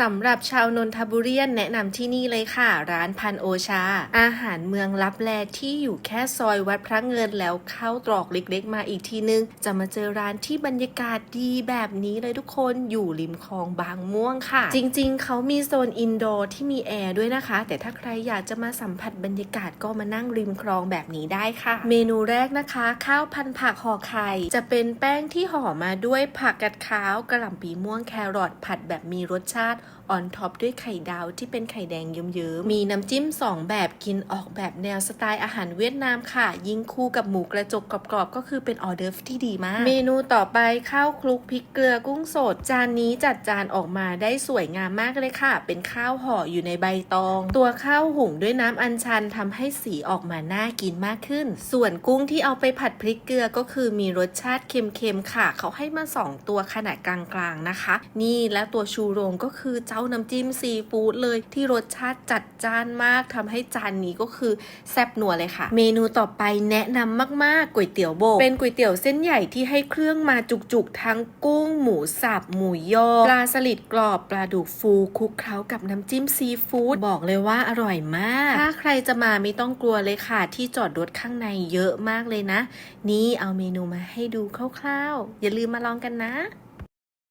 สำหรับชาวนนทบุรีแนะนำที่นี่เลยค่ะ ร้านพันโอชา อาหารเมืองลับแลที่อยู่แค่ซอยวัดพระเงินแล้วเข้าตรอกเล็กๆ มาอีกทีนึง จะมาเจอร้านที่บรรยากาศดีแบบนี้เลยทุกคนอยู่ริมคลองบางม่วงค่ะ จริงๆ เขามีโซนอินดอร์ที่มีแอร์ด้วยนะคะ แต่ถ้าใครอยากจะมาสัมผัสบรรยากาศก็มานั่งริมคลองแบบนี้ได้ค่ะ เมนูแรกนะคะ ข้าวพันผักห่อไข่จะเป็นแป้งที่ห่อมาด้วยผักกัดขาวกระหล่ำปีม่วงแครอทผัดแบบมีรสชาติออนท็อปด้วยไข่ดาวที่เป็นไข่แดงเยิ้มๆ มีน้ำจิ้ม 2 แบบกินออกแบบแนวสไตล์อาหารเวียดนามค่ะ ยิ่งคู่กับหมูกระจกกรอบๆ ก็คือเป็นออเดิร์ที่ดีมาก เมนูต่อไปข้าวคลุกพริกเกลือกุ้งสด จานนี้จัดจานออกมาได้สวยงามมากเลยค่ะ เป็นข้าวห่ออยู่ในใบตอง ตัวข้าวหุงด้วยน้ำอัญชันทำให้สีออกมาน่ากินมากขึ้น ส่วนกุ้งที่เอาไปผัดพริกเกลือก็คือมีรสชาติเค็มๆค่ะ เขาให้มาสองตัวขนาดกลางๆนะคะ นี่และตัวชูโรงก็คือคือเจ้าน้ำจิ้มซีฟู้ดเลยที่รสชาติจัดจ้านมากทำให้จานนี้ก็คือแซ่บนัวเลยค่ะ เมนูต่อไปแนะนำมากๆก๋วยเตี๋ยวโบกเป็นก๋วยเตี๋ยวเส้นใหญ่ที่ให้เครื่องมาจุกๆ ทั้งกุ้งหมูสับหมูยอปลาสลิดกรอบปลาดุกฟูคลุกเคล้ากับน้ำจิ้มซีฟู้ดบอกเลยว่าอร่อยมาก ถ้าใครจะมาไม่ต้องกลัวเลยค่ะ ที่จอดรถข้างในเยอะมากเลยนะ นี่เอาเมนูมาให้ดูคร่าวๆ อย่าลืมมาลองกันนะ